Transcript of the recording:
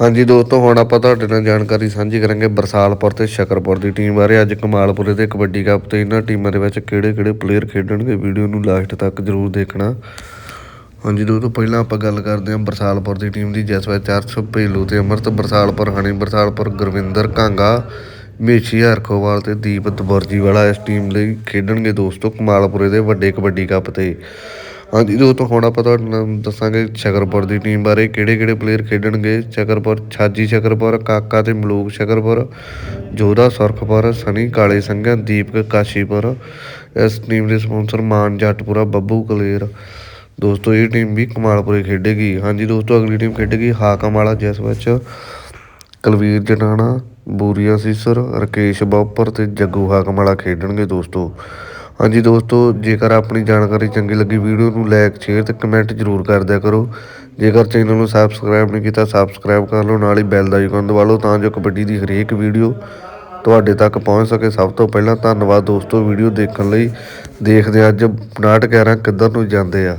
ਹਾਂਜੀ ਦੋਸਤੋ, ਹੁਣ ਆਪਾਂ ਤੁਹਾਡੇ ਨਾਲ ਜਾਣਕਾਰੀ ਸਾਂਝੀ ਕਰਾਂਗੇ ਬਰਸਾਲਪੁਰ ਤੇ ਸ਼ਕਰਪੁਰ ਦੀ ਟੀਮ ਬਾਰੇ। ਅੱਜ ਕਮਾਲਪੁਰੇ ਦੇ ਕਬੱਡੀ ਕੱਪ ਤੇ ਇਹਨਾਂ ਟੀਮਾਂ ਦੇ ਵਿੱਚ ਕਿਹੜੇ-ਕਿਹੜੇ ਪਲੇਅਰ ਖੇਡਣਗੇ ਵੀਡੀਓ ਨੂੰ ਲਾਸਟ ਤੱਕ ਜ਼ਰੂਰ ਦੇਖਣਾ। ਹਾਂਜੀ ਦੋਸਤੋ, ਪਹਿਲਾਂ ਆਪਾਂ ਗੱਲ ਕਰਦੇ ਹਾਂ ਬਰਸਾਲਪੁਰ ਦੀ ਟੀਮ ਦੀ, ਜਿਸ ਵਿੱਚ ਅਰਸ਼ ਭੇਲੂ ਤੇ ਅਮਰਤ, ਬਰਸਾਲਪੁਰ ਹਣੀ, ਬਰਸਾਲਪੁਰ ਗੁਰਵਿੰਦਰ ਕਾਂਗਾ, ਮੇਸ਼ੀ ਹਰਖੋਵਾਲ ਤੇ ਦੀਪ ਦਬਰਜੀ ਵਾਲਾ ਇਸ ਟੀਮ ਲਈ ਖੇਡਣਗੇ ਦੋਸਤੋ ਕਮਾਲਪੁਰੇ ਦੇ ਵੱਡੇ ਕਬੱਡੀ ਕੱਪ ਤੇ। ਹਾਂਜੀ ਦੋਸਤੋ ਹੁਣ ਆਪਾਂ ਤੁਹਾਨੂੰ ਦੱਸਾਂਗੇ ਸ਼ਕਰਪੁਰ ਦੀ ਟੀਮ ਬਾਰੇ ਕਿਹੜੇ ਕਿਹੜੇ ਪਲੇਅਰ ਖੇਡਣਗੇ? ਸ਼ਕਰਪੁਰ, ਛਾਜੀ ਸ਼ਕਰਪੁਰ, ਕਾਕਾ ਤੇ ਮਲੂਕ ਸ਼ਕਰਪੁਰ, ਜੋਧਾ ਸੁਰਖਪੁਰ, ਸਨੀ ਕਾਲੇ ਸੰਘਾ ਦੀਪਕ ਕਾਸ਼ੀਪੁਰ, ਇਸ ਟੀਮ ਦੇ ਸਪਾਂਸਰ ਮਾਨ ਜੱਟਪੁਰਾ, ਬੱਬੂ ਕਲੇਰ। ਦੋਸਤੋ, ਇਹ ਟੀਮ ਵੀ ਕਮਾਲਪੁਰੇ ਖੇਡੇਗੀ। ਹਾਂਜੀ ਦੋਸਤੋ, ਅਗਲੀ ਟੀਮ ਖੇਡੇਗੀ ਹਾਕਮ ਵਾਲਾ ਜਿਸ ਵਿੱਚ ਕੁਲਵੀਰ ਜਟਾਣਾ ਬੂਰੀਆ ਸੀਸਰ, ਰਕੇਸ਼ ਬੌਪਰ ਤੇ ਜੱਗੂ ਹਾਕਮ ਵਾਲਾ ਖੇਡਣਗੇ ਦੋਸਤੋ। ਹਾਂਜੀ ਦੋਸਤੋ, ਜੇਕਰ ਆਪਣੀ ਜਾਣਕਾਰੀ ਚੰਗੀ ਲੱਗੀ, ਵੀਡੀਓ ਨੂੰ ਲਾਈਕ ਸ਼ੇਅਰ ਤੇ ਕਮੈਂਟ ਜ਼ਰੂਰ ਕਰ ਦਿਆ ਕਰੋ। ਜੇਕਰ ਚੈਨਲ ਨੂੰ ਸਬਸਕ੍ਰਾਈਬ ਨਹੀਂ ਕੀਤਾ ਸਬਸਕ੍ਰਾਈਬ ਕਰ ਲਓ, ਨਾਲ ਹੀ ਬੈਲ ਦਾ ਆਈਕਨ ਦਬਾ ਲਓ ਤਾਂ ਜੋ ਕਬੱਡੀ ਦੀ ਹਰੇਕ ਵੀਡੀਓ ਤੁਹਾਡੇ ਤੱਕ ਪਹੁੰਚ ਸਕੇ। ਸਭ ਤੋਂ ਪਹਿਲਾਂ ਧੰਨਵਾਦ ਦੋਸਤੋ, ਵੀਡੀਓ ਦੇਖਣ ਲਈ ਦੇਖਦੇ ਹਾਂ ਅੱਜ 59 11 ਕਿੱਧਰ ਨੂੰ ਜਾਂਦੇ ਆ।